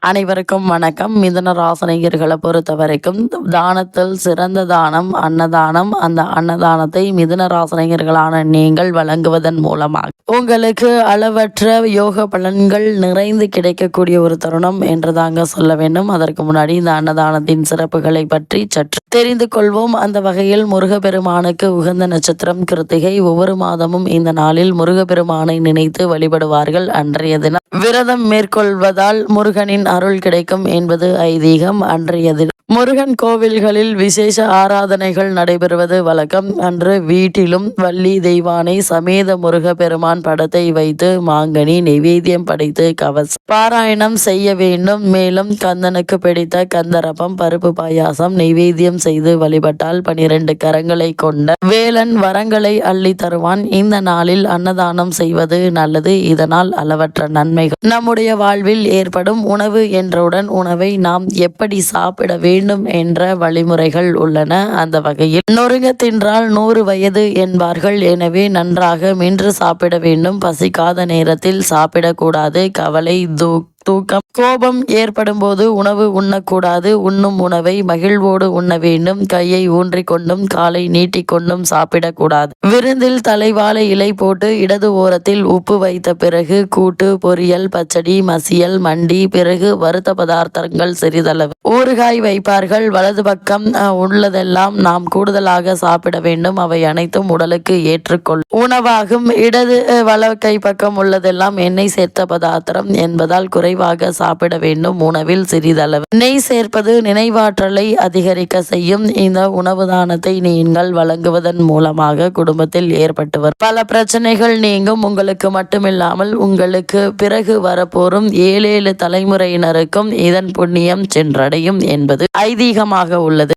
அனைவருக்கும் வணக்கம். மிதுன ராசனையர்களை பொறுத்த வரைக்கும் தானத்தில் சிறந்த தானம் அன்னதானம். அந்த அன்னதானத்தை மிதுன ராசனையர்களான நீங்கள் வழங்குவதன் மூலமாக உங்களுக்கு அளவற்ற யோக பலன்கள் நிறைந்து கிடைக்கக்கூடிய ஒரு தருணம் என்று தாங்க சொல்ல வேண்டும். அதற்கு முன்னாடி இந்த அன்னதானத்தின் சிறப்புகளை பற்றி சற்று தெரிந்து கொள்வோம். அந்த வகையில் முருகப்பெருமானுக்கு உகந்த நட்சத்திரம் கிருத்திகை. ஒவ்வொரு மாதமும் இந்த நாளில் முருகப்பெருமானை நினைத்து வழிபடுவார்கள். அன்றைய தினம் விரதம் மேற்கொள்வதால் முருகனின் அருள் கிடைக்கும் என்பது ஐதீகம். அன்றைய தினம் முருகன் கோவில்களில் விசேஷ ஆராதனைகள் நடைபெறுவது வழக்கம். அன்று வீட்டிலும் வள்ளி தெய்வானை சமேத முருக பெருமான் படத்தை வைத்து மாங்கனி நெவேத்தியம் படைத்து கவச பாராயணம் செய்ய வேண்டும். மேலும் கந்தனுக்கு பிடித்த கந்தரப்பம் பருப்பு பாயாசம் நெவேத்தியம் செய்து வழிபட்டால் பனிரெண்டு கரங்களை கொண்ட வேலன் வரங்களை அள்ளி தருவான். இந்த நாளில் அன்னதானம் செய்வது நல்லது. இதனால் அளவற்ற நன்மைகள் நம்முடைய வாழ்வில் ஏற்படும். உணவு என்றவுடன் உணவை நாம் எப்படி சாப்பிட வேண்டும் என்ற வழிமுறைகள் உள்ளன அந்த வகையில். நொறுங்க தின்றால் நூறு வயது என்பார்கள். எனவே நன்றாக மென்று சாப்பிட வேண்டும். பசிக்காத நேரத்தில் சாப்பிடக்கூடாது. கவலை தூக் தூக்கம். கோபம் ஏற்படும் போது உணவு உண்ணக்கூடாது. உண்ணும் உணவை மகிழ்வோடு உண்ண வேண்டும். கையை ஊன்றிக் கொண்டும் காலை நீட்டிக்கொண்டும் சாப்பிடக்கூடாது. விருந்தில் தலைவாழை இலை போட்டு இடது ஓரத்தில் உப்பு வைத்த பிறகு கூட்டு பொரியல் பச்சடி மசியல் மண்டி பிறகு வறுத்த பதார்த்தங்கள் சிறிதளவு. ஊறுகாய் வைப்பார்கள். வலது பக்கம் உள்ளதெல்லாம் நாம் கூடுதலாக சாப்பிட வேண்டும். அவை அனைத்தும் உடலுக்கு ஏற்றுக்கொள். உணவாகும் இடது வலக்கை பக்கம் உள்ளதெல்லாம் எண்ணெய் சேர்த்த பதார்த்தம் என்பதால் குறைவாக சாப்பிட வேண்டும். உணவில் சிறிதளவு நெய் சேர்ப்பது நினைவாற்றலை அதிகரிக்க செய்யும். இந்த உணவு தானத்தை நீங்கள் வழங்குவதன் மூலமாக குடும்பத்தில் ஏற்பட்டு வரும். பல பிரச்சனைகள் நீங்கும். உங்களுக்கு மட்டுமில்லாமல் உங்களுக்கு பிறகு வரப்போறும் ஏழேழு தலைமுறையினருக்கும் இதன் புண்ணியம் சென்றடையும் என்பது ஐதீகமாக உள்ளது.